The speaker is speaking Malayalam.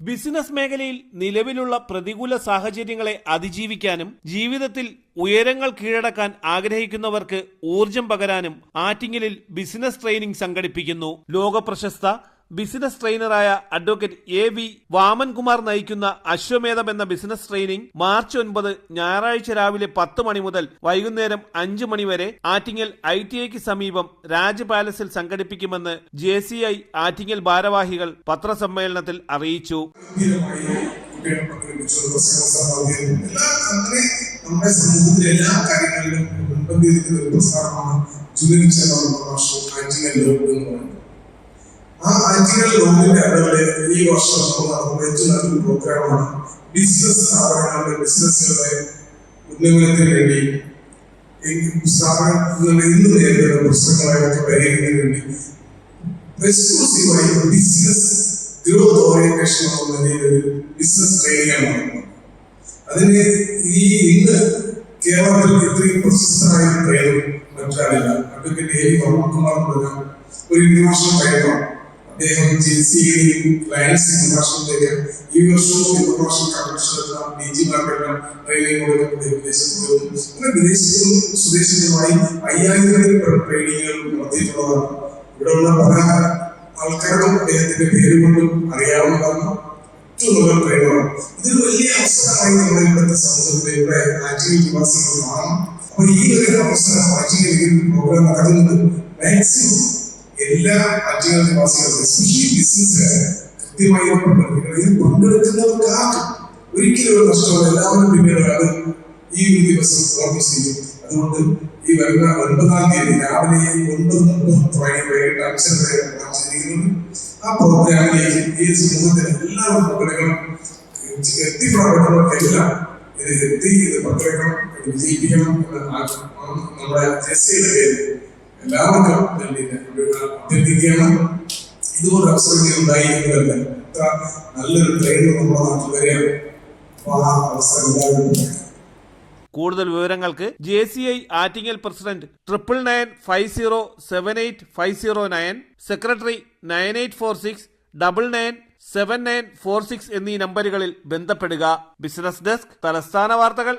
ബിസിനസ് മേഖലയിൽ നിലവിലുള്ള പ്രതികൂല സാഹചര്യങ്ങളെ അതിജീവിക്കാനും ജീവിതത്തിൽ ഉയരങ്ങൾ കീഴടക്കാൻ ആഗ്രഹിക്കുന്നവർക്ക് ഊർജം പകരാനും ആറ്റിങ്ങലിൽ ബിസിനസ് ട്രെയിനിംഗ് സംഘടിപ്പിക്കുന്നു. ലോകപ്രശസ്ത ബിസിനസ് ട്രെയിനറായ അഡ്വക്കേറ്റ് എ വി വാമൻകുമാർ നയിക്കുന്ന അശ്വമേധം എന്ന ബിസിനസ് ട്രെയിനിംഗ് മാർച്ച് ഒൻപത് ഞായറാഴ്ച രാവിലെ പത്ത് മണി മുതൽ വൈകുന്നേരം അഞ്ചു മണി വരെ ആറ്റിങ്ങൽ ഐ ടി ഐക്ക് സമീപം രാജ് പാലസിൽ സംഘടിപ്പിക്കുമെന്ന് ജെ സി ഐ ആറ്റിങ്ങൽ ഭാരവാഹികൾ പത്രസമ്മേളനത്തിൽ അറിയിച്ചു. കുട്ടികളെ നമ്മുടെ സമൂഹത്തിലെ എല്ലാ കാര്യങ്ങളിലും എന്ന് ആ ആറ്റിങ്ങൽ ലോകിന്റെ അടവിലെ ഈ വർഷം നടക്കുന്ന ഏറ്റവും നല്ലൊരു പ്രോഗ്രാമാണ്. ബിസിനസ് സ്ഥാപനങ്ങളുടെ ബിസിനസ്സുകളുടെ ഉന്നമനത്തിന് വേണ്ടി സ്ഥാപനങ്ങൾ ഇന്ന് നേരിടുന്ന പ്രശ്നങ്ങളായിട്ട് പരിഹരിക്കുന്നതിന് വേണ്ടി എക്സ്ക്ലൂസീവായി ബിസിനസ് ഗ്രോത്ത് ഓറിയന്റേഷൻ എന്ന നിലയിൽ ബിസിനസ് ട്രെയിനിങ് ആണ്. അതിന് ഈ ഇന്ന് കേരളത്തിൽ ഇത്രയും പ്രശസ്തനായ ട്രെയിനർ മറ്റാരില്ല അഡ്വക്കേറ്റ് എ വി വർമ്മകുമാർ ഒരു ഇന്റർനാഷണൽ ട്രെയിനറാണ്. അദ്ദേഹം ജെ സി ലയൻസ് ഇന്റർനാഷണലിലേക്ക് ഈ വർഷവും ഇന്റർനാഷണൽ കൺവെൻഷനെല്ലാം ഡി ജി മാർക്കെല്ലാം ട്രെയിനിങ് കൊടുക്കുന്നത് വിദേശത്ത് പോയിരുന്നു അങ്ങനെ വിദേശത്തും സ്വദേശത്തുമായി അയ്യായിരത്തിൽ ട്രെയിനിങ്ങുകൾ നടത്തിയിട്ടുള്ളതാണ്. ഇവിടെയുള്ള പല ആൾക്കാർക്കും അദ്ദേഹത്തിന്റെ പേര് കൊണ്ടും അറിയാവുന്നതാണ്. ഏറ്റവും നല്ല ട്രെയിനറാണ് ഇതൊരു വലിയ അവസരമായി നമ്മുടെ ഇവിടുത്തെ സമൂഹത്തിലെ ഇവിടെ ആറ്റിങ്ങൽ നിവാസികൾ കാണാം അപ്പൊ ഈ ഒരു അവസരം ആറ്റിങ്ങൽ പ്രോഗ്രാം നടക്കുന്നത് മാക്സിമം എല്ലാ ആറ്റിങ്ങൽ നിവാസികളും എസ്പെഷ്യലി ബിസിനസ്സുകാർ കൃത്യമായി ഇത് പങ്കെടുക്കുന്നവർക്ക് ആർക്കും ഒരിക്കലും ഒരു നഷ്ടമല്ല എല്ലാവരും പിന്നീട് അത് ഈ ഒരു ദിവസം ഓർമ്മിച്ച് ചെയ്യും അതുകൊണ്ട് ഈ വരുന്ന ഒൻപതാം തീയതി രാവിലെ ഒൻപത് മുപ്പത് വൈകിട്ട് അഞ്ചര ആ പ്രോഗ്രാമിലേക്ക് ഈ സമൂഹത്തിന് എല്ലാവരും പങ്കെടുക്കണം എത്തിപ്പെടപ്പെട്ടവർക്കെല്ലാം ഇത് എത്തി ഇത് പങ്കെടുക്കണം ഇത് വിജയിപ്പിക്കണം എന്ന് നമ്മുടെ ജെസ്സിയുടെ പേര് എല്ലാവർക്കും ഇതുപോലെ അവസരങ്ങൾ ഉണ്ടായി എന്നതല്ല എത്ര നല്ലൊരു ട്രെയിനർ നമ്മുടെ നാട്ടിൽ വരെയാണ് അവസരം ഉണ്ടായി. കൂടുതൽ വിവരങ്ങൾക്ക് J C I Attingal president triple nine five zero seven eight five zero nine secretary nine eight four six double nine seven nine four six എന്നീ നമ്പറുകളിൽ ബന്ധപ്പെടുക. ബിസിനസ് ഡെസ്ക് തലസ്ഥാന വാർത്തകൾ.